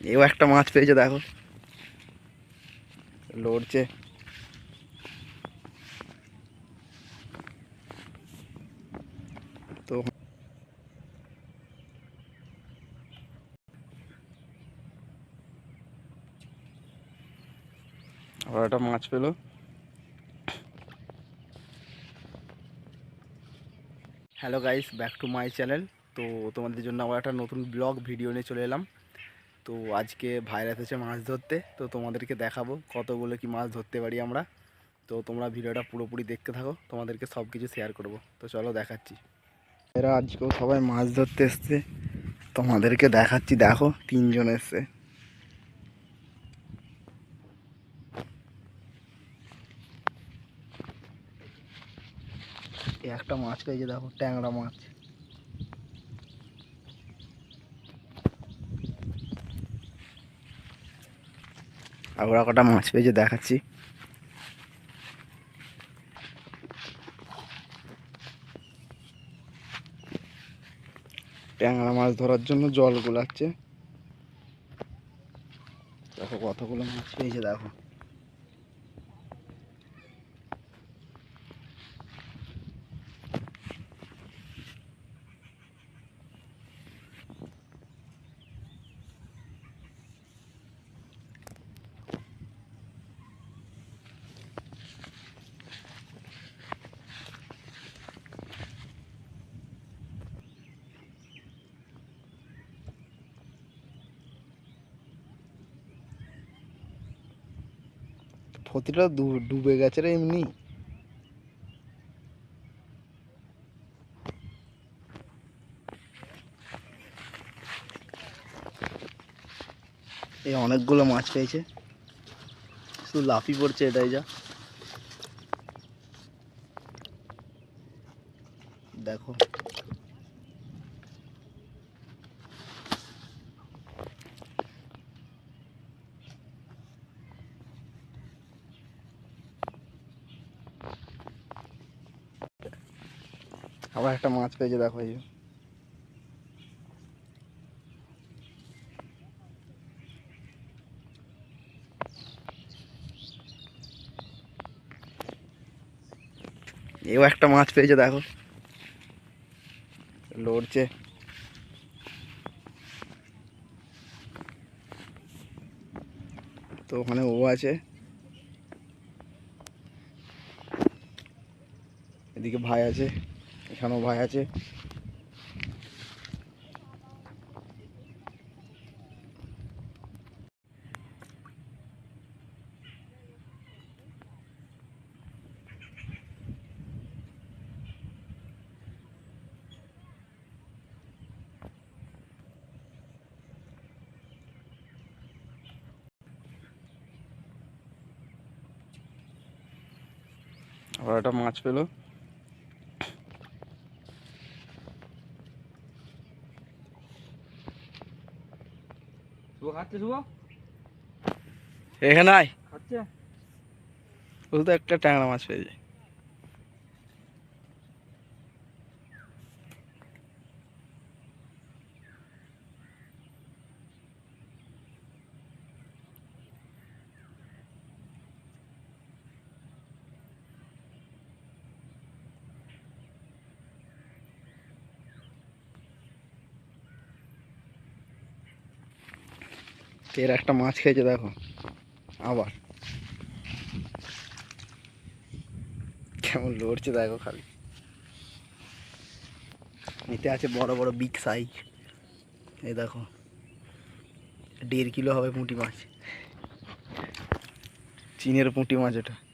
এও একটা মাছ পেয়েছে, দেখো। লড়ছে। তো আবার একটা মাছ পেল। Hello guys, back to my channel. তো তোমাদের জন্য আবার একটা নতুন ব্লগ, ভিডিও নিয়ে চলে এলাম। তো আজকে ভাইরাস এসেছে মাছ ধরতে, তো তোমাদেরকে দেখাবো কতগুলো কি মাছ ধরতে পারি আমরা। তো তোমরা ভিডিওটা পুরোপুরি দেখতে থাকো, তোমাদেরকে সব কিছু শেয়ার করব। তো চলো দেখাচ্ছি। এরা আজকেও সবাই মাছ ধরতে এসছে। তোমাদেরকে দেখাচ্ছি, দেখো, তিনজন এসছে। একটা মাছ পেয়েছে, দেখো, ট্যাংরা মাছ। আর কটা মাছ পেয়েছে, দেখাচ্ছি। ট্যাংরা মাছ ধরার জন্য জল গোলাচ্ছে। দেখো কতগুলো মাছ পেয়েছে, দেখো। ফতিটা ডুবে গেছে রে এমনি। এই অনেকগুলো মাছ পেয়েছে। শুধু লাফি পড়ছে এটাই যা। আবার একটা মাছ পেয়েছে, দেখো এই যে। এও একটা মাছ পেয়েছে, দেখো। লড়ছে। তো ওখানে ও আছে। এদিকে ভাই আছে। এখানেও ভাই আছে। আবার একটা মাছ পেল। খাচ্ছে শুভ? এখানে আয়। খাচ্ছে? ও তো একটা ট্যাংরা মাছ পেয়েছে। এর একটা মাছ খেয়েছে, দেখো। আবার। কেমন লড়ছে, দেখো খালি। এতে আছে বড় বড় বিগ সাইজ এই দেখো। দেড় কিলো হবে পুঁটি মাছ। চীনের পুঁটি মাছ এটা।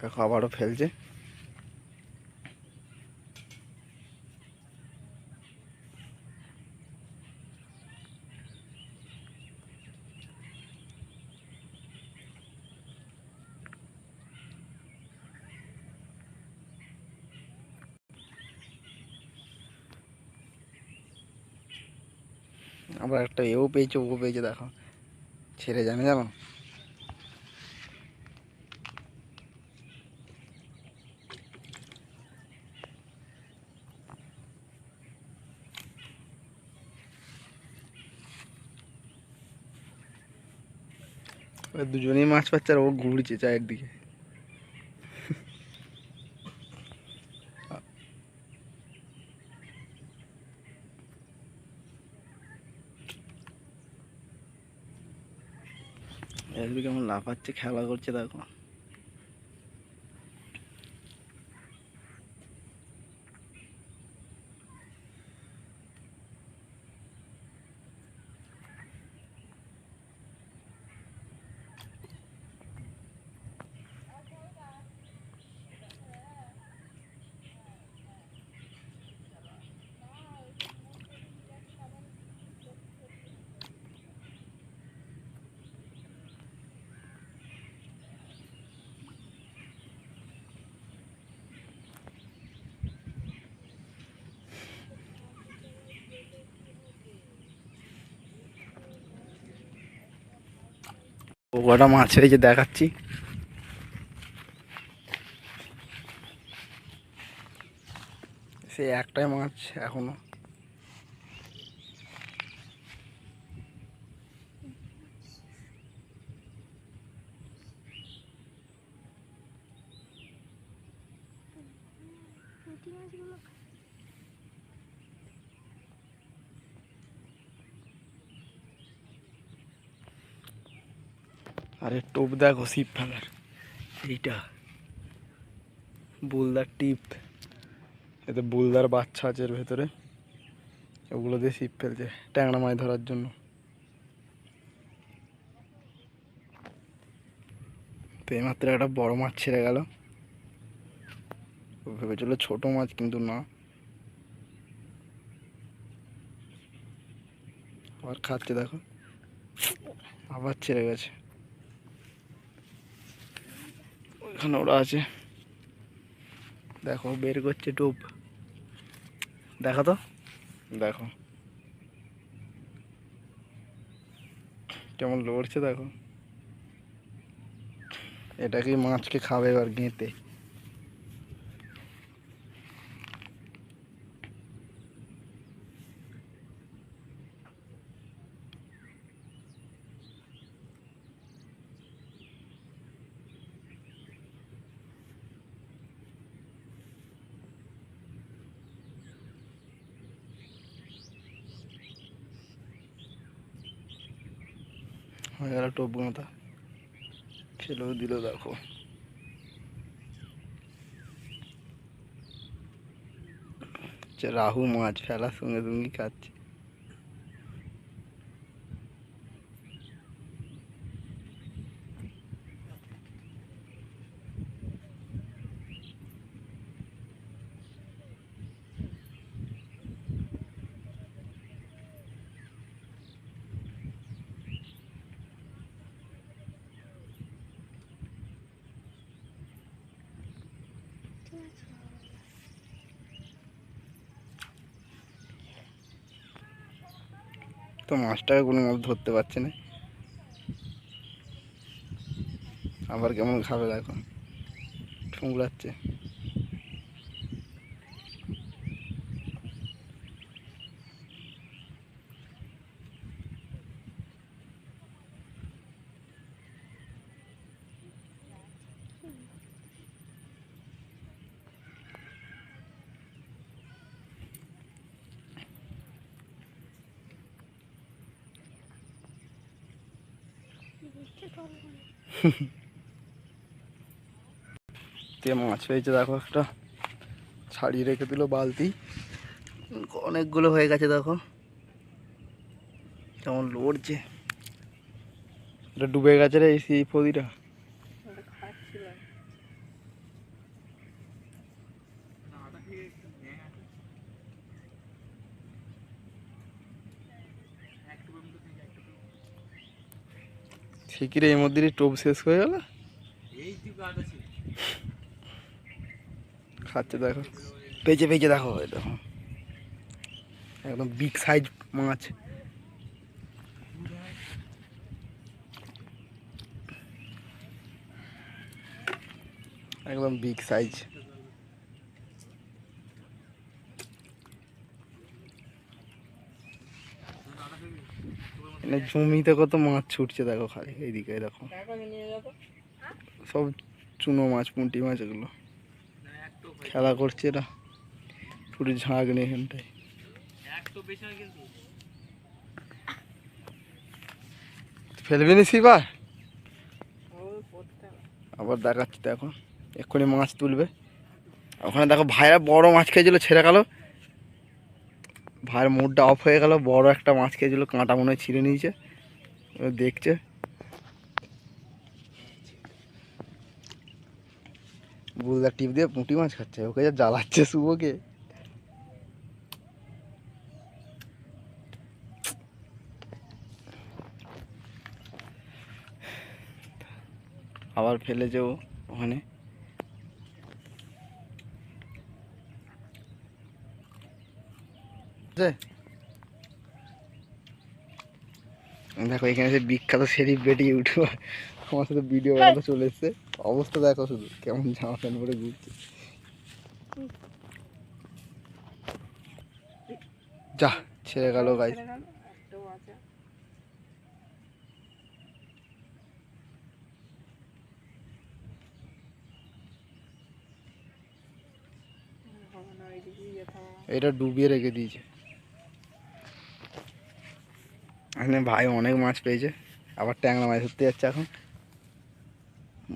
দেখো আবারও ফেলছে। আবার একটা এও পেয়েছে ও পেয়েছে দেখো। ছেড়ে জানে জানো? দুজনেই মাছ পাচ্ছে আর ও ঘুরছে চায়ের দিকে এদিকে কেমন লাফাচ্ছে খেলা করছে দেখো। কটা মাছ হয়েছে দেখাচ্ছি। সে একটাই মাছ এখনও। আরে টোপ দেখো সিপ ফেলার এইটা। বুলদার টিপ। এতে বুলদার বাচ্চা আছে এর ভেতরে। ওগুলো দিয়ে ছিপ ফেলছে ট্যাংরা মাছ ধরার জন্য। তো এইমাত্র একটা বড় মাছ ছেড়ে গেল। ভেবেছিল ছোট মাছ, কিন্তু না। আবার খাচ্ছে দেখো। আবার ছেড়ে গেছে। ওইখানে ওরা আছে। দেখো, বের করছে টোপ। দেখো তো। দেখো। কেমন লড়ছে দেখো। এটাকেই মাছকে খাবে এবার গেঁতে? হয়ে গেল টোপ গাঁথা খেলেও দিল দেখো। রাহু মাছ ফেলার সঙ্গে সঙ্গে খাচ্ছে। তো মাছটাকে কোনো মাছ ধরতে পারছে না। আবার কেমন খাবে দেখো। ঠুংলাচ্ছে তে মাছ হয়েছে দেখো একটা। ছাড়িয়ে রেখে দিল বালতি। অনেকগুলো হয়ে গেছে দেখো। কেমন লড়ছে। এটা ডুবে গেছে রে এই সেই পদিটা ঠিকই রে এর মধ্যে টোপ শেষ হয়ে গেল? এই খাচ্ছে দেখো। পেঁচে পেঁচে দেখো দেখো। একদম বিগ সাইজ মাছ। একদম বিগ সাইজ মানে জমিতে কত মাছ ছুটছে দেখো খালি, এইদিকে দেখো। সব চুনো মাছ, পুঁটি মাছ এগুলো। তো। খেলা করছে এরা। পুরো ঝাঁক নেই এখানটায়। তো ফেলবে নি সিবার? আবার দেখাচ্ছি দেখো এক্ষুনি মাছ তুলবে। ওখানে দেখো ভাইরা বড় মাছ খেয়েছিল, ছেড়ে গেল ভাইয়ের মুডটা অফ হয়ে গেল, বড় একটা মাছ খেয়েছিল, কাঁটা মনে ছিঁড়ে নিয়েছে। দেখছে। বুলদার টিপ দিয়ে পুঁটি মাছ খাচ্ছে, ওকে যা জ্বালাচ্ছে শুভকে। আবার ফেলেছে ও ওখানে। দেখো এখানে সে বিখ্যাত বেটি ইউটিউবার আমার সাথে ভিডিও বানাতে চলে এসছে। অবস্থা দেখো শুধু কেমন জামা প্যান্ট পরে ঘুরছে। যা ছেড়ে গেল গাই এটা ডুবিয়ে রেখে দিয়েছে। এখানে ভাই অনেক মাছ পেয়েছে। আবার ট্যাংরা মাছ ধরতে যাচ্ছে এখন।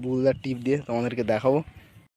বুলদার টিপ দিয়ে তোমাদেরকে দেখাবো।